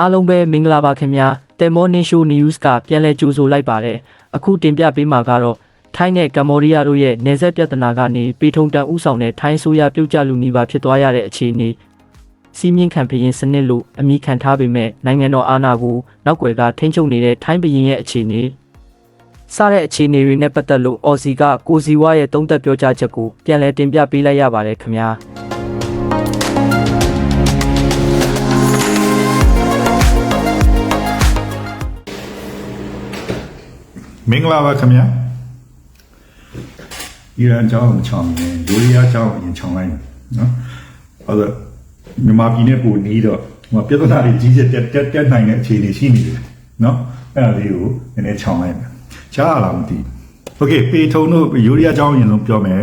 အားလုံးပဲမင်္ဂလာပါခင်ဗျာတယ်မော်နင်းရှိုး news ကပြန်လဲကြိုဆိုလိုက်ပါတယ်အခုတင်ပြပေးမှာကတော့ထိုင်းနဲ့ကမ္ဘောဒီးယားတို့ရဲ့နေဆက်ပြဿနာကနေပေထုံတန်ဥဆောင်တဲ့ထိုင်းဆိုရပြုတ်ကျလူနေပါဖြစ်သွားရတဲ့အခြေအနေစီးမြင့်ခံဘရင်စနစ်လို့အမိခံထားပေမဲ့နိုင်ငံတော်အာဏာကိုနောက်ွယ်ကထိန်းချုပ်နေတဲ့ထိုင်းဘရင်ရဲ့အခြေအနေစတဲ့အခြေအနေတွေနဲ့ပတ်သက်လို့အော်စီကကိုစီဝါရဲ့တုံးသက်ပြောကြားချက်ကိုပြန်လဲတင်ပြပေးလိုက်ရပါတယ်ခင်ဗျာ မင်္ဂလာပါခင်ဗျာအီရန်အကြောင်းကိုချောင်းနေလူရီးယားအကြောင်းကိုအရင်ချောင်းလိုက်မယ်နော်ဟုတ်တယ်မြန်မာပြည်နဲ့ပိုနီးတော့ဟိုပြဿနာတွေကြီးကျယ်တက်တက်တက်နိုင်တဲ့အခြေအနေရှိနေတယ်နော်အဲ့ဒါလေးကိုနည်းနည်းချောင်းလိုက်မယ်ကြားရလားမသိဘူးโอเคပေထုံတို့ယူရီးယားအကြောင်းအရင်ဆုံးပြောမယ်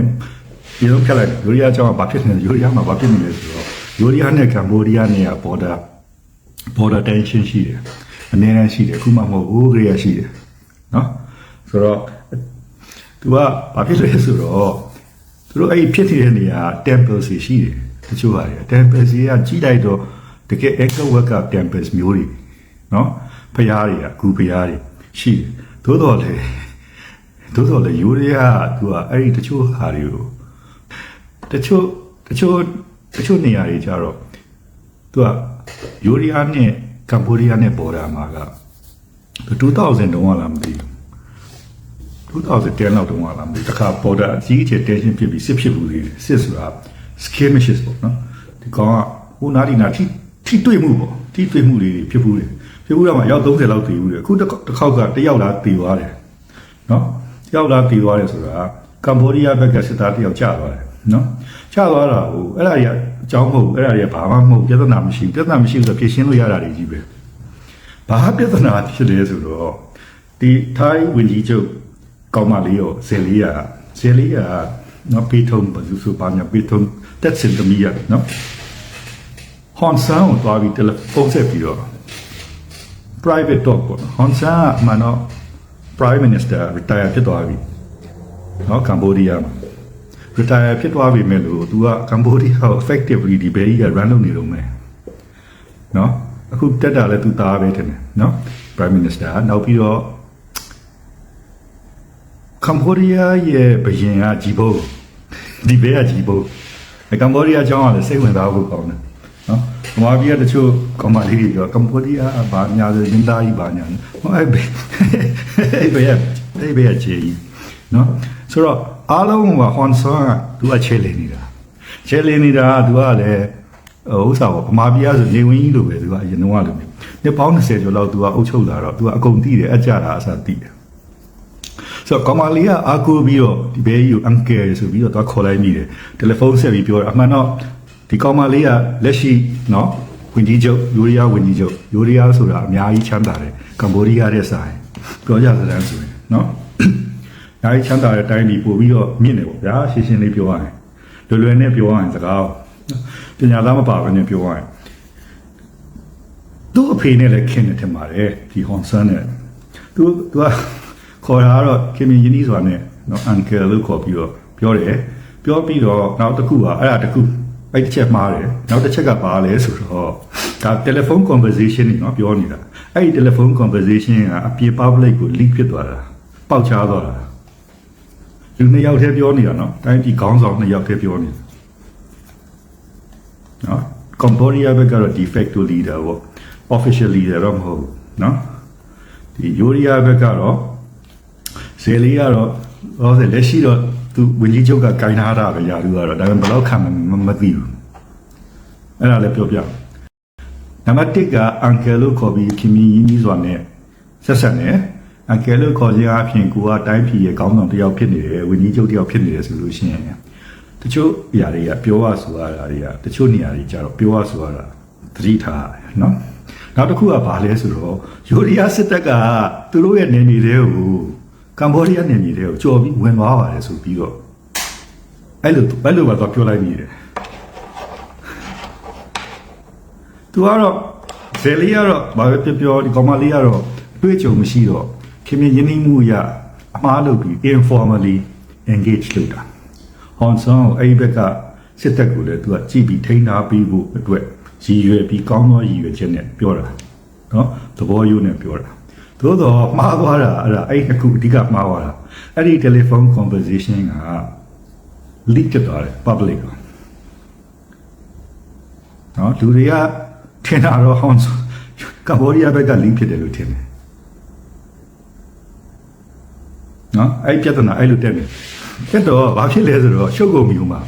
ဒီလိုဖြတ်လိုက်ယူရီးယားအကြောင်းကဘာဖြစ်နေလဲယူရီးယားမှာဘာဖြစ်နေလဲဆိုတော့ယူရီးယားနဲ့ကမ္ဘောဒီးယားနဲ့က border border tension ရှိတယ်အနေနဲ့ရှိတယ်အခုမှမဟုတ်ဘူးခရီးရှိတယ်နော် ဆိုတော့သူကဘာဖြစ်လဲဆိုတော့သူတို့အဲ့ဒီဖြစ်နေတဲ့နေရာ temple စီရှိတယ်တချို့ဟာတွေ temple စီကကြီးလိုက်တော့တကယ် echo work temple မျိုးတွေနော်ဖျားတွေကဂူဖျားတွေရှိတယ်သို့တော်လည်းသို့တော်လည်းယူရီးယားကသူကအဲ့ဒီတချို့ဟာတွေကိုတချို့တချို့တချို့နေရာတွေကြတော့သူကယူရီးယားနဲ့ကမ္ဘောဒီးယားနဲ့ပေါ်တာမှာက2000တုန်းကလားမသိဘူး 2010လောက်တုန်းကလားမသိဘူးတခါပေါ်တာအကြီးအကျယ် tension ဖြစ်ပြီးစစ်ဖြစ်ဘူးလေစစ်ဆိုတာ skirmishes ပေါ့နော်ဒီကောင်ကဟိုနာဒီနာထိထိတွေ့မှုပေါ့ထိတွေ့မှုတွေဖြစ်ဘူးလေဖြစ်ဘူးတော့မှရောက်30လောက်တည်ဘူးလေအခုတစ်ခေါက်ကတယောက်လားတည်သွားတယ်နော်တယောက်လားတည်သွားတယ်ဆိုတာကမ္ဘောဒီးယားဘက်ကစစ်သားတယောက်ကျသွားတယ်နော်ကျသွားတာဟိုအဲ့ဒါကြီးအကြောင်းမဟုတ်ဘူးအဲ့ဒါကြီးဘာမှမဟုတ်ပြဿနာမရှိဘူးပြဿနာမရှိဘူးဆိုဖြေရှင်းလို့ရတာတွေကြီးပဲဘာပြဿနာဖြစ်လဲဆိုတော့ဒီထိုင်းဝင်ကြီးချုပ် ကောင်းမလေးရောဇယ်လေးရဇယ်လေးရနော်ပေထုံဘာလို့ဆိုပါညာပေထုံတက်စင်တမီရနော်ဟွန်ဆန်ကိုတွားပြီးတယ်လီဖုန်းဆက်ပြီးတော့ private talk ပေါ့ဟွန်ဆန်ကမှတော့ prime minister retire ဖြစ်သွားပြီနော်ကမ္ဘောဒီးယားမှာ retire ဖြစ်သွားပြီမဲ့လို့ तू ကကမ္ဘောဒီးယားကို effectively ဒီဘယ်ကြီးက run လုပ်နေတော့မယ်နော်အခုတက်တာလဲ तू သားပဲတင်တယ်နော် prime minister ကနောက်ပြီးတော့ ကမ္ဘောဒီးယားရဲ့ဘရင်ကဂျီဘိုဒီဘဲကဂျီဘိုကမ္ဘောဒီးယားအကြောင်းကလည်းစိတ်ဝင်စားဖို့ကောင်းတယ်နော်ဗမာပြည်ကတချို့ကောင်မလေးတွေပြောကမ္ဘောဒီးယားကဘာညာဆိုရင်းသားကြီးဘာညာဟိုအဲ့ဘဲအဲ့ဘဲအဲ့ဘဲဂျီနော်ဆိုတော့အားလုံးကဟွန်ဆန်ကသူကချဲလည်နေတာချဲလည်နေတာကသူကလည်းဥစ္စာပေါ့ဗမာပြည်ကဆိုနေဝင်ကြီးလိုပဲသူကအရင်တော့လိုမျိုးနှစ်ပေါင်း20ကျော်လောက်သူကအုပ်ချုပ်လာတော့သူကအကုန်သိတယ်အကြတာအစားသိတယ် ဆိုတော့ကောင်မလေးကအာကိုပြီးတော့ဒီဘဲကြီးကိုအန်ကယ်ဆိုပြီးတော့သူခေါ်လိုက်မိတယ်တယ်လီဖုန်းဆက်ပြီးပြောတယ်အမှန်တော့ဒီကောင်မလေးကလက်ရှိနော်ဝင်ကြီးချုပ်ယူရီးယားဝင်ကြီးချုပ်ယူရီးယားဆိုတာအများကြီးချမ်းသာတယ်ကမ္ဘောဒီးယားတဲ့ဆိုင်ပြောကြစတဲ့ဆိုရင်နော်။နိုင်ချမ်းသာတဲ့တိုင်းပြည်ပို့ပြီးတော့မြင့်တယ်ပေါ့ဗျာရှင်းရှင်းလေးပြောရရင်လွယ်လွယ်နဲ့ပြောရရင်စကားပညာသားမပါဘဲနဲ့ပြောရရင်သူ့အဖေနဲ့လည်းခင်နေတယ်မှာတယ်ဒီဟွန်ဆန်နဲ့သူသူက ခေါ်တာကတော့ခင်မင်းရင်းနှီးစွာနဲ့နော်အန်ကယ်လို့ခေါ်ပြီးတော့ပြောတယ်ပြောပြီးတော့နောက်တစ်ခုကအဲ့ဒါတစ်ခုအဲ့တစ်ချက်မှားတယ်နောက်တစ်ချက်ကပါလဲဆိုတော့ဒါ telephone conversation နေနော်ပြောနေတာအဲ့ဒီ telephone conversation ကအပြေ public ကို leak ဖြစ်သွားတာပေါက်ချသွားတာလူနှစ်ယောက်တည်းပြောနေတာနော်တိုင်းပြည်ခေါင်းဆောင်နှစ်ယောက်တည်းပြောနေတာနော်ကမ္ဘောဒီးယားဘက်ကတော့ de facto leader ပေါ့ official leader တော့မဟုတ်ဘူးနော်ဒီယူရီးယားဘက်ကတော့ ဇယ်လီကတော့ဟောတယ်လက်ရှိတော့သူဝင်ကြီးချုပ်ကကင်ထားတာပဲယာလူကတော့ဒါပေမဲ့ဘယ်တော့ခံမမသိဘူးအဲ့ဒါလည်းပြောပြနံပါတ်1ကအန်ကယ်လို့ခေါ်ပြီးခင်မင်းရင်းကြီးစွာနဲ့ဆက်ဆက်နေအန်ကယ်လို့ခေါ်ခြင်းအပြင်ကိုကတိုင်းပြည်ရဲ့ကောင်းဆောင်တစ်ယောက်ဖြစ်နေတယ်ဝင်ကြီးချုပ်တစ်ယောက်ဖြစ်နေတယ်ဆိုလို့ရှိရင်တချို့ຢာတွေကပြောရဆိုရတာတွေကတချို့နေရာတွေကျတော့ပြောရဆိုရတာသတိထားရတယ်နော်နောက်တစ်ခုကဘာလဲဆိုတော့ယူရီးယားစစ်တပ်ကသူတို့ရဲ့နေမြေတွေကို ကမ္ဘောဒီးယားနေမြေတွေကိုကြော်ပြီးဝင်သွားပါတယ်ဆိုပြီးတော့အဲ့လိုအဲ့လိုပဲတော့ပြောလိုက်မိတယ်သူကတော့ဇယ်လီကတော့ဘာပဲပြောပြောဒီကောင်မလေးကတော့အတွေ့အကြုံမရှိတော့ခင်ဗျရင်းနှီးမှုရအမှားလုပ်ပြီး informally engage လုပ်တာဟွန်ဆန်ကိုအဲ့ဒီဘက်ကစစ်တပ်ကိုလည်းသူကကြည့်ပြီးထိန်းထားပြီးဖို့အတွက်ရည်ရွယ်ပြီးကောင်းသောရည်ရွယ်ချက်နဲ့ပြောတာနော်သဘောယူနေပြောတာ သို့တော့မှားသွားတာအဲ့ဒါအဲ့တစ်ခုအဓိကမှားသွားတာအဲ့ဒီ telephone conversation က leak ဖြစ်သွားတယ် public ကိုနော်လူတွေကထင်တာတော့ဟောင်းကမ္ဘောဒီးယားဘက်က leak ဖြစ်တယ်လို့ထင်တယ်နော်အဲ့ပြဿနာအဲ့လိုတက်နေတက်တော့ဘာဖြစ်လဲဆိုတော့ရှုပ်ကုန်ပြီဟိုမှာ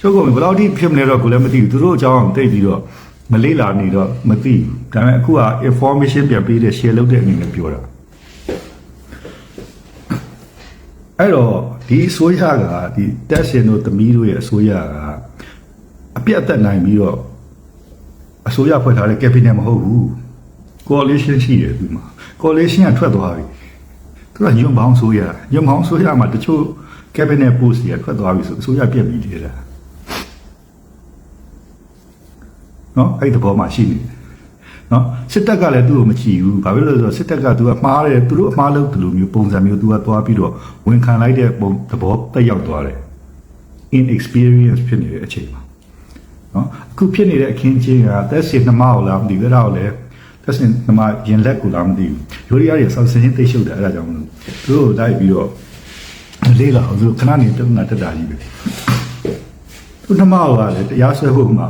ရှုပ်ကုန်ပြီဘယ်လောက်ထိဖြစ်မလဲတော့ကိုလည်းမသိဘူးသူတို့အကြောင်းတိတ်ပြီးတော့ မလေးလာနေတော့မသိဘူးဒါပေမဲ့အခုက information ပြန်ပေးတဲ့ share လုပ်တဲ့အနေနဲ့ပြောတာအဲ့တော့ဒီအစိုးရကဒီတက်ရှင်တို့သမီးတို့ရဲ့အစိုးရကအပြတ်အသက်နိုင်ပြီးတော့အစိုးရဖွဲ့ထားတဲ့ cabinet မဟုတ်ဘူး coalition ရှိတယ်ဒီမှာ coalition ကထွက်သွားပြီသူကညွန့်ပေါင်းဆိုရညွန့်ပေါင်းဆိုရမှာတချို့ cabinet post တွေထွက်သွားပြီဆိုအစိုးရပြက်ပြီးသေးတာ နော်အဲ့ဒီဘောမှာရှိနေတယ်နော်စစ်တပ်ကလည်းသူ့ကိုမချီဘူးဘာဖြစ်လို့လဲဆိုတော့စစ်တပ်ကသူကမှားတယ်သူတို့အမှားလုပ်တယ်လို့မျိုးပုံစံမျိုးသူကသွားပြီးတော့ဝန်ခံလိုက်တဲ့ပုံသဘောတက်ရောက်သွားတယ် inexperience ဖြစ်နေတဲ့အချိန်မှာနော်အခုဖြစ်နေတဲ့အခင်းချင်းကသက်စီနှမအောင်လားမသိဘူးအဲ့ဒါကိုလည်းသက်စီနှမရင်လက်ကိုလားမသိဘူးရိုးရီးယားတွေဆောက်စင်းသိရှုပ်တယ်အဲ့ဒါကြောင့်မလို့သူတို့လိုက်ပြီးတော့လေးလာအောင်သူခဏနေတုံးတာတက်တာကြီးပဲသူနှမကလည်းတရားစွဲဖို့မှာ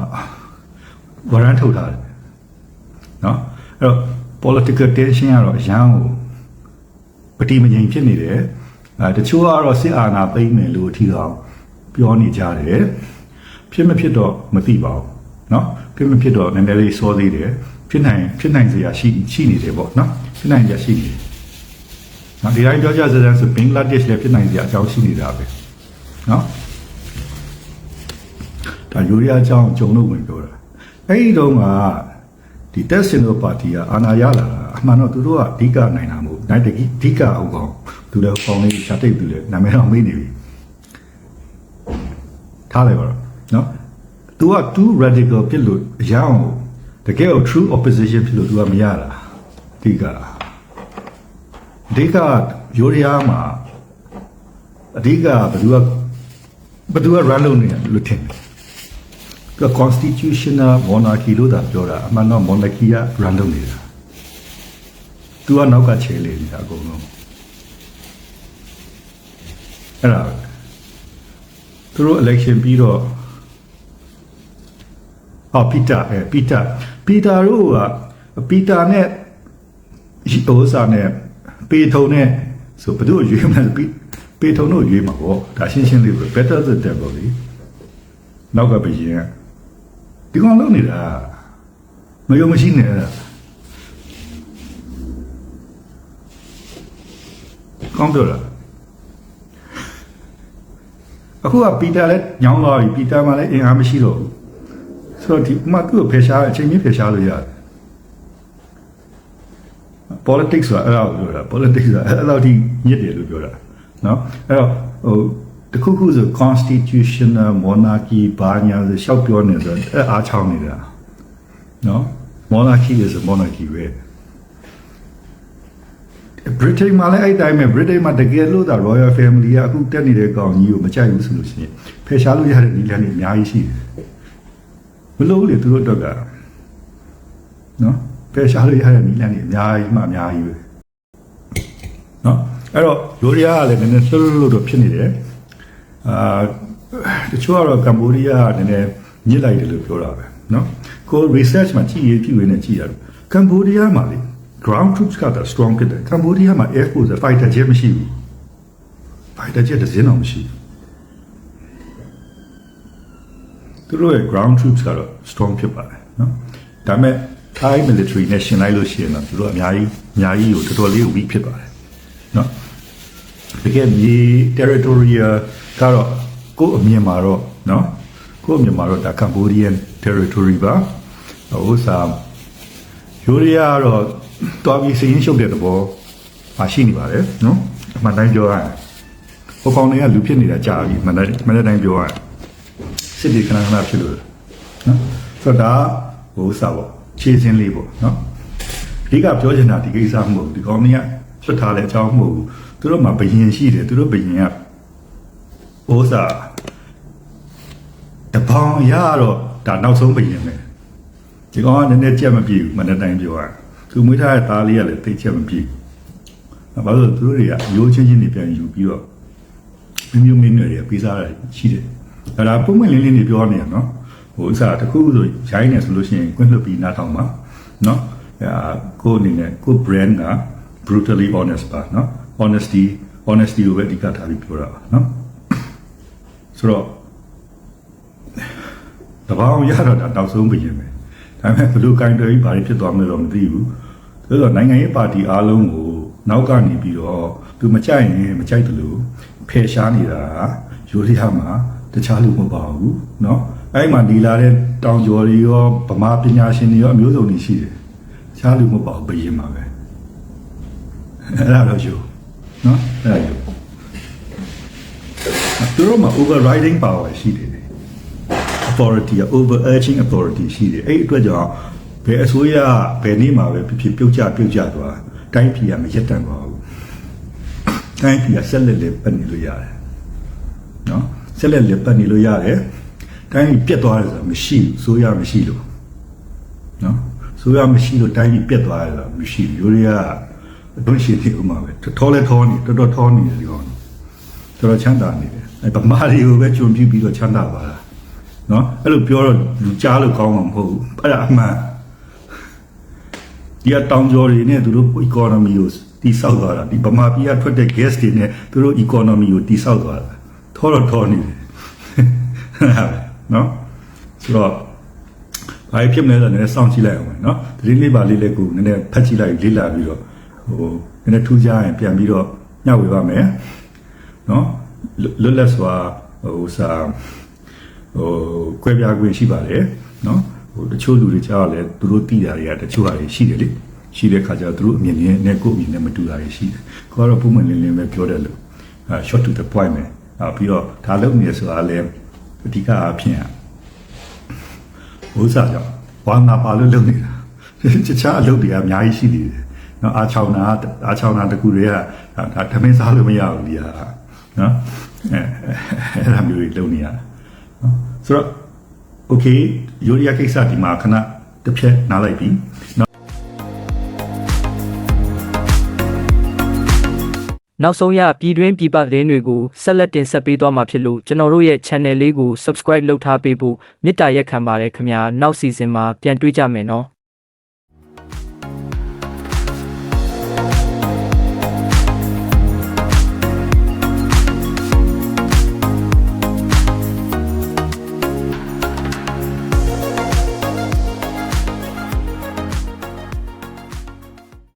ဝရမ်းထုတ်ထားတယ်နော်အဲ့တော့ political tension ကတော့အရန်ကိုပတိမငြိမ်ဖြစ်နေတယ်အဲတချို့ကတော့စစ်အာဏာသိမ်းမယ်လို့အထီအောင်ပြောနေကြတယ်ဖြစ်မဖြစ်တော့မသိပါဘူးเนาะဖြစ်မဖြစ်တော့နည်းနည်းလေးစောသေးတယ်ဖြစ်နိုင်ဖြစ်နိုင်စရာရှိရှိနေတယ်ပေါ့เนาะဖြစ်နိုင်စရာရှိနေတယ်နော်ဒီတိုင်းပြောကြစစမ်းဆိုဘင်္ဂလားဒေ့ရှ်လည်းဖြစ်နိုင်စရာအကြောင်းရှိနေတာပဲเนาะဒါယူရီးယားအကြောင်းဂျုံလို့ဝင်ပြောတာ ာ အဲ့ဒီတော့ကဒီတက်စင်တို့ပါတီကအာဏာရလာတာအမှန်တော့သူတို့ကအဓိကနိုင်တာမဟုတ်နိုင်တကြီးအဓိကအောင်ကောင်သူလည်းပေါင်းလေးရှာတိတ်သူလည်းနာမည်တော့မေးနေပြီထားလိုက်ပါတော့နော် तू က too radical ဖြစ်လို့အရအောင်တကယ်ကို true opposition ဖြစ်လို့ तू ကမရတာအဓိကအဓိကယူရီးယားမှာအဓိကဘယ်သူကဘယ်သူက run လုပ်နေတယ်လို့ထင်တယ် က constitutional monarchy လို့သာပြောတာအမှန်တော့ monarchy က run လုပ်နေတာ तू ကနောက်ကခြေလေနေတာအကုန်လုံးအဲ့ဒါသူတို့ election ပြီးတော့ဟောပီတာအဲပီတာပီတာတို့ကပီတာနဲ့ဟိုစာနဲ့ပေထုံနဲ့ဆိုဘယ်သူ့ကိုရွေးမလဲပီပေထုံတို့ရွေးမှာပေါ့ဒါရှင်းရှင်းလေးပဲ better the devil လေနောက်ကဘယင်က ဒီကောင်လုံးနေတာမယုံမရှိနေတာကောင်းပြောလားအခုကပီတာလည်းညောင်းသွားပြီပီတာမှလည်းအင်အားမရှိတော့ဘူးဆိုတော့ဒီမှာသူ့ကိုဖယ်ရှားအချိန်မီဖယ်ရှားလို့ရတယ် politics ဆိုတာအဲ့ဒါကိုပြောတာ politics ဆိုတာအဲ့လောက်ထိညစ်တယ်လို့ပြောတာเนาะအဲ့တော့ဟို တခုခုဆို constitutional monarchy ဘာညာဆိုရှောက်ပြောနေဆိုအဲ့အားချောင်းနေတာနော် monarchy is a monarchy ပဲဗြိတိန်မှာလည်းအဲ့တိုင်းပဲဗြိတိန်မှာတကယ်လို့သာ royal family ကအခုတက်နေတဲ့ကောင်ကြီးကိုမကြိုက်ဘူးဆိုလို့ရှိရင်ဖယ်ရှားလို့ရတဲ့နည်းလမ်းတွေအများကြီးရှိတယ်မလို့လေသူတို့အတွက်ကနော်ဖယ်ရှားလို့ရတဲ့နည်းလမ်းတွေအများကြီးမှအများကြီးပဲနော်အဲ့တော့ရိုးရရကလည်းနည်းနည်းလှုပ်လှုပ်တော့ဖြစ်နေတယ် အာတချို့ကတော့ကမ္ဘောဒီးယားကနည်းနည်းညစ်လိုက်တယ်လို့ပြောတာပဲနော်ကို research မှာကြည့်ရပြည့်ဝင်နေကြည့်ရတယ်ကမ္ဘောဒီးယားမှာလေ ground troops က strong ဖြစ်တယ်ကမ္ဘောဒီးယားမှာ air force fighter jet မရှိဘူး fighter jet တစ်စင်းတော့မရှိဘူးသူတို့ရဲ့ ground troops ကတော့ strong ဖြစ်ပါတယ်နော်ဒါပေမဲ့ Thai military နဲ့ရှင်လိုက်လို့ရှိရင်တော့သူတို့အများကြီးအများကြီးကိုတော်တော်လေး weak ဖြစ်ပါတယ်နော်တ ကယ်မြေ territorial ကတော့ကိုယ့်အမြင်မှာတော့နော်ကိုယ့်အမြင်မှာတော့ဒါ Cambodian territory ပါဟိုစားယူရီးယားကတော့တွားပြီးစရင်ရှုပ်တဲ့သဘောမရှိနေပါတယ်နော်အမှန်တိုင်းပြောရရင်ဟိုကောင်တွေကလူဖြစ်နေတာကြာပြီမနေ့မနေ့တိုင်းပြောရရင်စစ်တီခဏခဏဖြစ်လို့နော်ဆိုတော့ဒါဟိုစားပေါ့ခြေစင်းလေးပေါ့နော်အဓိကပြောချင်တာဒီကိစ္စမဟုတ်ဘူးဒီကောင်တွေကဆွတ်ထားတဲ့အကြောင်းမဟုတ်ဘူး သူတို့မှာဘယင်ရှိတယ်သူတို့ဘယင်ကဟိုစားတပေါင်ရတော့ဒါနောက်ဆုံးဘယင်ပဲဒီကောင်ကနည်းနည်းကြက်မပြေဘူးမနေ့တိုင်းပြောရသူမွေးထားတဲ့သားလေးကလည်းတိတ်ချက်မပြည့်ဘာလို့လဲသူတို့တွေကရိုးချင်းချင်းတွေပြန်ယူပြီးတော့မျိုးမျိုးမင်းတွေပေးစားတာရှိတယ်အဲ့ဒါပုံမှန်လေးလေးနေပြောနေရနော်ဟိုဥစားတစ်ခုခုဆိုရိုင်းနေဆိုလို့ရှိရင်ကွင်းလွတ်ပြီးနားထောင်ပါနော်အဲကိုအနေနဲ့ကို brand က brutally honest ပါနော် honesty honesty ကိုပဲအဓိကထားပြီးပြောတာပါနော်ဆိုတော့တဘာအောင်ရတော့တာတောက်ဆုံးပြင်မယ်ဒါပေမဲ့ဘယ်လိုကင်တယ်ကြီးဘာတွေဖြစ်သွားမလဲတော့မသိဘူးဆိုတော့နိုင်ငံရေးပါတီအားလုံးကိုနောက်ကနေပြီးတော့သူမကြိုက်ရင်မကြိုက်တယ်လို့ဖယ်ရှားနေတာယူရီးယားမှာတခြားလူမပါဘူးเนาะအဲ့မှာဒီလာတဲ့တောင်ကျော်တွေရောဗမာပညာရှင်တွေရောအမျိုးစုံတွေရှိတယ်တခြားလူမပါဘူးဘယင်းမှာပဲအဲ့ဒါတော့ယူ နော်အဲ့ဒါမျိုးသူတို့မှာ overriding power ရှိတယ် authority over urging authority ရှိတယ်အဲ့အတွက်ကြောင့်ဘယ်အစိုးရဘယ်နေ့မှာပဲဖြစ်ဖြစ်ပြုတ်ကျပြုတ်ကျသွားတိုင်းပြည်ကမရက်တန်ပါဘူးတိုင်းပြည်ကဆက်လက်လက်ပတ်နေလို့ရတယ်နော်ဆက်လက်လက်ပတ်နေလို့ရတယ်တိုင်းပြည်ပြတ်သွားတယ်ဆိုတာမရှိဘူးဆိုရမရှိလို့နော်ဆိုရမရှိလို့တိုင်းပြည်ပြတ်သွားတယ်ဆိုတာမရှိဘူးရိုးရရ ယားဘုရှိတယ်ဥမာပဲထောလဲထောနေတော်တော်ထောနေတယ်ဒီကောင်တော်တော်ချမ်းသာနေတယ်အဲဗမာတွေကိုပဲဂျုံပြပြီးတော့ချမ်းသာပါလားနော်အဲ့လိုပြောတော့လူကြားလို့ကောင်းမှာမဟုတ်ဘူးအဲ့ဒါအမှန်ဒီအတောင်ကျော်တွေနဲ့သူတို့ economy ကိုတိဆောက်သွားတာဒီဗမာပြည်ကထွက်တဲ့ gas တွေနဲ့သူတို့ economy ကိုတိဆောက်သွားတာထောတော့ထောနေတယ်နော်ဆိုတော့ဘာဖြစ်မလဲဆိုတော့လည်းစောင့်ကြည့်လိုက်အောင်နော်သတင်းလေးပါလေးလေးကိုနည်းနည်းဖတ်ကြည့်လိုက်လေ့လာပြီးတော့ ဟိုနည်းနည်းထူးခြားရင်ပြန်ပြီးတော့ညှဝေပါမယ်နော်လွတ်လပ်စွာဟိုစာဟိုကွဲပြားခွင့်ရှိပါတယ်နော်ဟိုတချို့လူတွေကြားလဲသူတို့သိတာတွေကတချို့ဟာတွေရှိတယ်လေရှိတဲ့ခါကျတော့သူတို့အမြင်နဲ့ကိုယ့်အမြင်နဲ့မတူတာတွေရှိတယ်ကိုကတော့ပုံမှန်လင်းလင်းပဲပြောတယ်လို့အဲ short to the point ပဲအဲပြီးတော့ဒါလုပ်နေဆိုတာလဲအဓိကအဖြစ်ဥစားကြောင့်ဝါနာပါလို့လုပ်နေတာတခြားအလုပ်တွေကအများကြီးရှိနေတယ် နော်အားချောင်းနာအားချောင်းနာတကူတွေကဒါဓမင်းစားလို့မရဘူးဒီဟာနော်အဲအဲ့ဒါမျိုးတွေလုပ်နေရတာနော်ဆိုတော့ okay ယူရီးယားကိစ္စဒီမှာခဏတစ်ဖြက်နားလိုက်ပြီနော်နောက်ဆုံးရပြည်တွင်းပြည်ပသတင်းတွေကိုဆက်လက်တင်ဆက်ပေးသွားမှာဖြစ်လို့ကျွန်တော်တို့ရဲ့ channel လေးကို subscribe လုပ်ထားပေးဖို့မေတ္တာရက်ခံပါတယ်ခင်ဗျာနောက် season မှာပြန်တွေ့ကြမယ်နော်